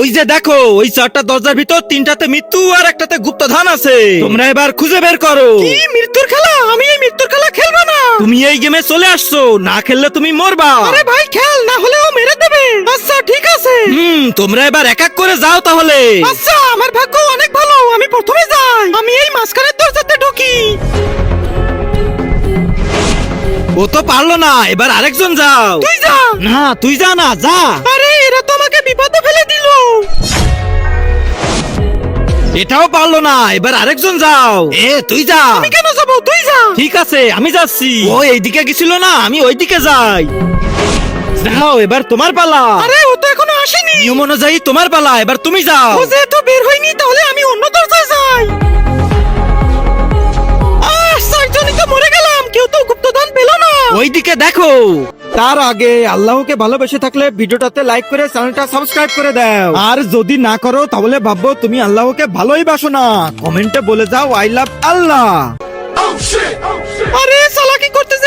ওই যে দেখো ওই চারটা দরজার ভিতর তিনটাতে মৃত্যু আর একটাতে গুপ্তধান আছে। তোমরা এবার খুঁজে বের করো। কি মৃত্যুর খেলা? আমি এই মৃত্যুর খেলা খেলব না। তুমি এই গেমে চলে আসছো না খেললে তুমি মরবা। আরে ভাই খেল না হলেও মেরে দেবে। আচ্ছা ঠিক আছে। হুম তোমরা এবার এক এক করে যাও তাহলে। আচ্ছা আমার ভাগ্য অনেক ভালো আমি প্রথমে যাই। আমি এই মাঝখানের দরজাতে ঢুকি। ও তো পারল না এবার আরেকজন যাও। তুই যা। না তুই যা না যা। আরে এটাও পারল না এবার আরেকজন যাও। এ তুই যা। আমি কেন যাব? তুই যা। ঠিক আছে আমি যাচ্ছি। ও এইদিকে গেছিল না আমি ওইদিকে যাই। যাও এবার তোমার পালা। আরে ও তো এখনও আসেনি। নিয়ম অনুযায়ী তোমার পালা এবার তুমি যাও। ও যেহেতু বের হয়নি তাহলে আমি অন্য দরজায় যাই। আহ চারজনই তো মরে গেলাম কেউ তো গুপ্তধন পেল না। ওইদিকে দেখো। তার আগে আল্লাহকে ভালোবেসে থাকলে ভিডিওটাতে লাইক করে চ্যানেলটা সাবস্ক্রাইব করে দাও। আর যদি না করো তাহলে ভাববো তুমি আল্লাহকে ভালোই বাসো না। কমেন্টে বলে যাও আই লাভ আল্লাহ আরে সালা কি করতেছ